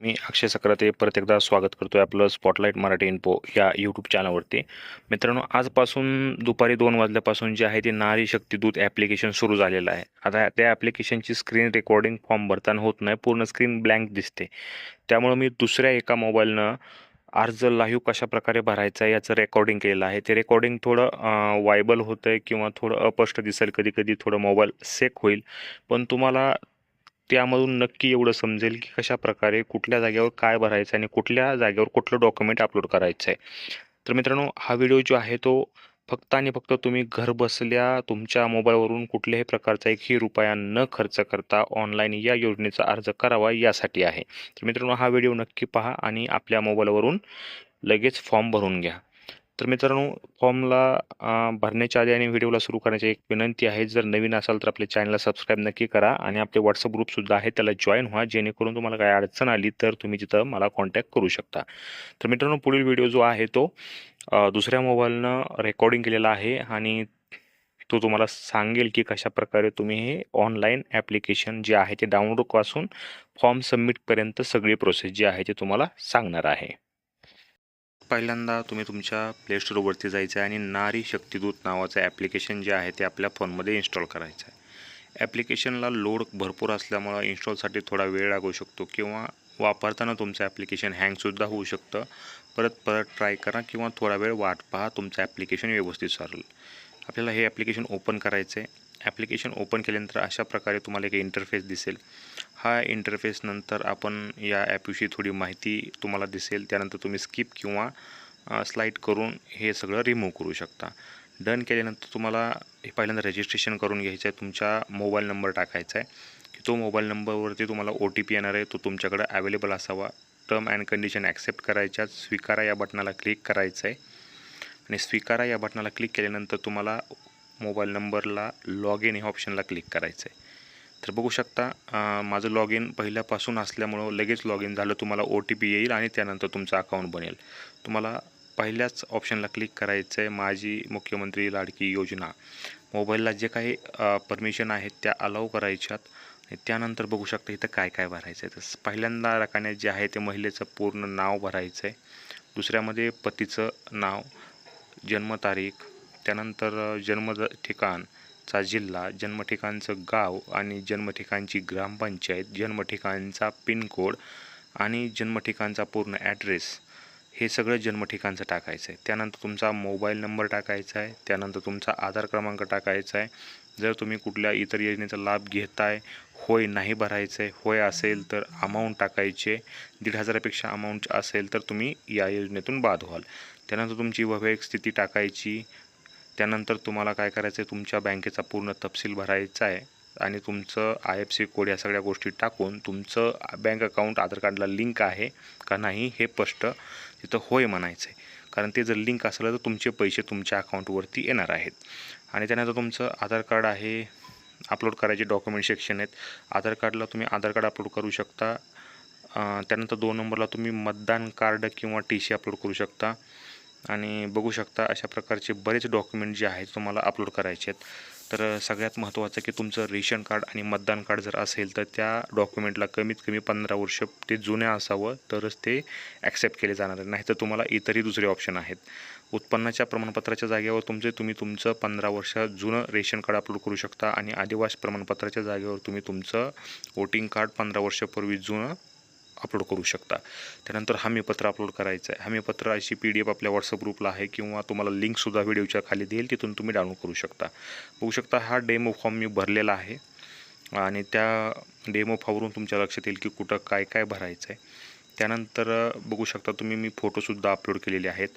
मी अक्षय सक्राते परत एकदा स्वागत करतो आहे आपलं स्पॉटलाईट मराठी इन्फो या यूट्यूब चॅनलवरती मित्रांनो आजपासून दुपारी दोन वाजल्यापासून जे आहे ते नारी शक्तिदूत ॲप्लिकेशन सुरू झालेलं आहे. आता त्या ॲप्लिकेशनची स्क्रीन रेकॉर्डिंग फॉर्म भरताना होत नाही पूर्ण स्क्रीन ब्लँक दिसते. त्यामुळं मी दुसऱ्या एका मोबाईलनं अर्ज लाईव्ह कशा प्रकारे भरायचा आहे याचं रेकॉर्डिंग केलेलं आहे. ते रेकॉर्डिंग थोडं वायबल होतं आहे किंवा थोडं अस्पष्ट दिसेल कधी कधी थोडं मोबाईल सेक होईल. पण तुम्हाला त्यामधून नक्की एवढं समजेल की कशा प्रकारे कुठल्या जागेवर काय भरायचं आणि कुठल्या जागेवर कुठलं डॉक्युमेंट अपलोड करायचं आहे तर मित्रांनो हा व्हिडिओ जो आहे तो फक्त आणि फक्त तुम्ही घर बसल्या तुमच्या मोबाईलवरून कुठल्याही प्रकारचा एकही रुपया न खर्च करता ऑनलाईन या योजनेचा अर्ज करावा यासाठी आहे. तर मित्रांनो हा व्हिडिओ नक्की पहा आणि आपल्या मोबाईलवरून लगेच फॉर्म भरून घ्या. तर मित्रांनो फॉर्मला भरण्याच्या आधी आणि व्हिडिओला सुरू करण्याची एक विनंती आहे. जर नवीन असाल तर आपल्या चॅनलला सबस्क्राईब नक्की करा आणि आपले व्हॉट्सअप ग्रुपसुद्धा आहे त्याला जॉईन व्हा. जेणेकरून तुम्हाला काय अडचण आली तर तुम्ही तिथं मला कॉन्टॅक्ट करू शकता. तर मित्रांनो पुढील व्हिडिओ जो आहे तो दुसऱ्या मोबाईलनं रेकॉर्डिंग केलेला आहे आणि तो तुम्हाला सांगेल की कशा प्रकारे तुम्ही हे ऑनलाईन ॲप्लिकेशन जे आहे ते डाउनलोडपासून फॉर्म सबमिटपर्यंत सगळी प्रोसेस जी आहे ती तुम्हाला सांगणार आहे. पहिल्यांदा तुम्ही तुमच्या प्लेस्टोरवरती जायचं आहे आणि नारी शक्तिदूत नावाचं ॲप्लिकेशन जे आहे ते आपल्या फोनमध्ये इन्स्टॉल करायचं आहे. ॲप्लिकेशनला लोड भरपूर असल्यामुळं इन्स्टॉलसाठी थोडा वेळ लागू शकतो किंवा वापरताना तुमचं ॲप्लिकेशन हँगसुद्धा होऊ शकतं. परत परत ट्राय करा किंवा थोडा वेळ वाट पहा तुमचं ॲप्लिकेशन व्यवस्थित चालेल आपल्याला हे ॲप्लिकेशन ओपन करायचं आहे ॲप्लिकेशन ओपन केल्यानंतर अशा प्रकारे तुम्हाला एक इंटरफेस दिसेल. हा इंटरफेस नंतर आपण या ॲपविषयी थोडी माहिती तुम्हाला दिसेल. त्यानंतर तुम्ही स्किप किंवा स्लाईड करून हे सगळं रिमूव्ह करू शकता. डन केल्यानंतर तुम्हाला हे पहिल्यांदा रजिस्ट्रेशन करून घ्यायचं आहे. तुमचा मोबाईल नंबर टाकायचा आहे. की तो मोबाईल नंबरवरती तुम्हाला ओ टी पी येणार आहे. तो तुमच्याकडे अवेलेबल असावा. टर्म अँड कंडिशन ॲक्सेप्ट करायच्या स्वीकारा या बटनाला क्लिक करायचं आहे. आणि स्वीकारा या बटनाला क्लिक केल्यानंतर तुम्हाला मोबाईल नंबरला लॉग इन ह्या ऑप्शनला क्लिक करायचं आहे. तर बघू शकता माझं लॉग इन पहिल्यापासून असल्यामुळं लगेच लॉग इन झालं तुम्हाला ओ टी पी येईल आणि त्यानंतर तुमचं अकाउंट बनेल. तुम्हाला पहिल्याच ऑप्शनला क्लिक करायचं आहे माझी मुख्यमंत्री लाडकी योजना. मोबाईलला जे काही परमिशन आहेत त्या अलाव करायच्यात. आणि त्यानंतर बघू शकता इथं काय काय भरायचं आहे तर पहिल्यांदा रकान्यात जे आहे ते महिलेचं पूर्ण नाव भरायचं आहे दुसऱ्यामध्ये पतीचं नाव जन्मतारीख त्यानंतर जन्म ठिकाणचा जिल्हा जन्मठिकाणचं गाव आणि जन्मठिकाणची ग्रामपंचायत जन्मठिकाणचा पिनकोड आणि जन्मठिकाणचा पूर्ण ॲड्रेस हे सगळं जन्मठिकाणचं टाकायचं आहे त्यानंतर तुमचा मोबाईल नंबर टाकायचा आहे त्यानंतर तुमचा आधार क्रमांक टाकायचा आहे जर तुम्ही कुठल्या इतर योजनेचा लाभ घेताय होय नाही भरायचं आहे होय असेल तर अमाऊंट टाकायचे. दीड हजारापेक्षा अमाऊंट असेल तर तुम्ही या योजनेतून बाद व्हाल. त्यानंतर तुमची वैवाहिक स्थिती टाकायची. त्यानंतर तुम्हाला काय करायचं आहे तुमच्या बँकेचा पूर्ण तपशील भरायचा आहे आणि तुमचं आय एफ सी कोड या सगळ्या गोष्टी टाकून तुमचं बँक अकाउंट आधार कार्डला लिंक आहे का नाही हे स्पष्ट तिथं होय म्हणायचं आहे कारण ते जर लिंक असलं तर तुमचे पैसे तुमच्या अकाउंटवरती येणार आहेत. आणि त्यानंतर तुमचं आधार कार्ड आहे अपलोड करायचे डॉक्युमेंट सेक्शन आहेत. आधार कार्डला तुम्ही आधार कार्ड अपलोड करू शकता. त्यानंतर दोन नंबरला तुम्ही मतदान कार्ड किंवा टी सी अपलोड करू शकता. आणि बघू शकता अशा प्रकारचे बरेच डॉक्युमेंट जे आहेत तुम्हाला अपलोड करायचे आहेत. तर सगळ्यात महत्त्वाचं की तुमचं रेशन कार्ड आणि मतदान कार्ड जर असेल तर त्या डॉक्युमेंटला कमीत कमी पंधरा वर्ष ते जुन्या असावं तरच ते ॲक्सेप्ट केले जाणार नाही नाहीतर तुम्हाला इतरही दुसरे ऑप्शन आहेत. उत्पन्नाच्या प्रमाणपत्राच्या जागेवर तुमचे तुम्ही तुमचं पंधरा वर्ष जुनं रेशन कार्ड अपलोड करू शकता आणि आदिवासी प्रमाणपत्राच्या जागेवर तुम्ही तुमचं वोटिंग कार्ड पंधरा वर्षापूर्वी जुनं अपलोड करू शकता. त्यानंतर हमीपत्र अपलोड करायचं आहे. हमीपत्र अशी पी डी एफ आपल्या व्हॉट्सअप ग्रुपला आहे किंवा तुम्हाला लिंकसुद्धा व्हिडिओच्या खाली देईल. तिथून तुम्ही डाउनलोड करू शकता. बघू शकता हा डेमो फॉर्म मी भरलेला आहे. आणि त्या डेमो फॉर्मवरून तुमच्या लक्षात येईल की कुठं काय काय भरायचं आहे त्यानंतर बघू शकता तुम्ही मी फोटोसुद्धा अपलोड केलेले आहेत.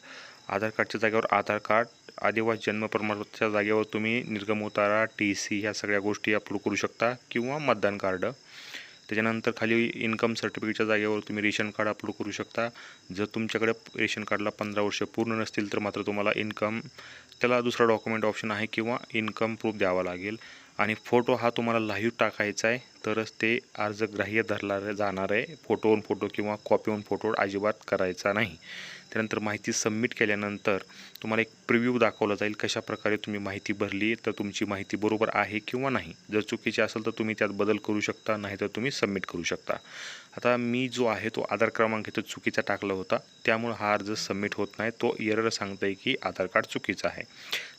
आधार कार्डच्या जागेवर आधार कार्ड आदिवासी जन्म प्रमाणपत्राच्या जागेवर तुम्ही निर्गम उतारा टी सी ह्या सगळ्या गोष्टी अपलोड करू शकता किंवा मतदान कार्ड. त्याच्यानंतर खाली इन्कम सर्टिफिकेटच्या जागेवर तुम्ही रेशन कार्ड अपलोड करू शकता. जर तुमच्याकडे रेशन कार्डला पंधरा वर्ष पूर्ण नसतील तर मात्र तुम्हाला इन्कम त्याला दुसरा डॉक्युमेंट ऑप्शन आहे किंवा इन्कम प्रूफ द्यावा लागेल. आणि फोटो हा तुम्हाला लाईव्ह टाकायचा आहे तरच ते अर्ज ग्राह्य धरला जाणार आहे फोटोवरून फोटो किंवा कॉपी ऑन फोटो अजिबात करायचा नाही. त्यानंतर माहिती सबमिट केल्यानंतर तुम्हाला एक प्रिव्ह्यू दाखवला जाईल कशा प्रकारे तुम्ही माहिती भरली तर तुमची माहिती बरोबर आहे किंवा नाही. जर चुकीची असेल तर तुम्ही त्यात बदल करू शकता नाही तर तुम्ही सबमिट करू शकता. आता मी जो आहे तो आधार क्रमांक इथं चुकीचा टाकला होता. त्यामुळं हा अर्ज सबमिट होत नाही. तो एरर सांगतं आहे की आधार कार्ड चुकीचं आहे.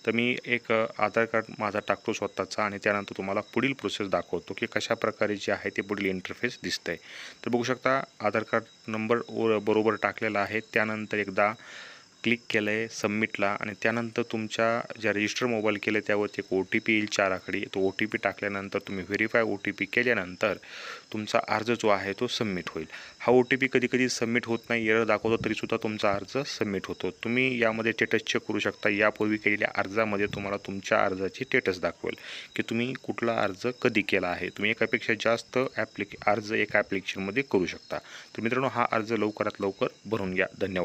तर मी एक आधार कार्ड माझा टाकतो स्वतःचा आणि त्यानंतर तुम्हाला पुढील प्रोसेस दाखवतो की कशा प्रकारे जे आहे ते पुढील इंटरफेस दिसतं आहे तर बघू शकता आधार कार्ड नंबर बरोबर टाकलेला आहे. त्यानंतर एकदा क्लिक केलं आहे सबमिटला आणि त्यानंतर तुमच्या ज्या रजिस्टर मोबाईल केले त्यावरती एक ओ टी पी येईल चार आकडी. तो ओ टी पी टाकल्यानंतर तुम्ही व्हेरीफाय ओ टी पी केल्यानंतर तुमचा अर्ज जो आहे तो सबमिट होईल. हा ओ टी पी कधी कधी सबमिट होत नाही एरर दाखवतो तरीसुद्धा तुमचा अर्ज सबमिट होतो. तुम्ही यामध्ये स्टेटस चेक करू शकता. यापूर्वी केलेल्या अर्जामध्ये तुम्हाला तुमच्या अर्जाची स्टेटस दाखवेल की तुम्ही कुठला अर्ज कधी केला आहे. तुम्ही एकापेक्षा जास्त ॲप्लिक अर्ज एका ॲप्लिकेशनमध्ये करू शकता. तर मित्रांनो हा अर्ज लवकरात लवकर भरून घ्या. धन्यवाद.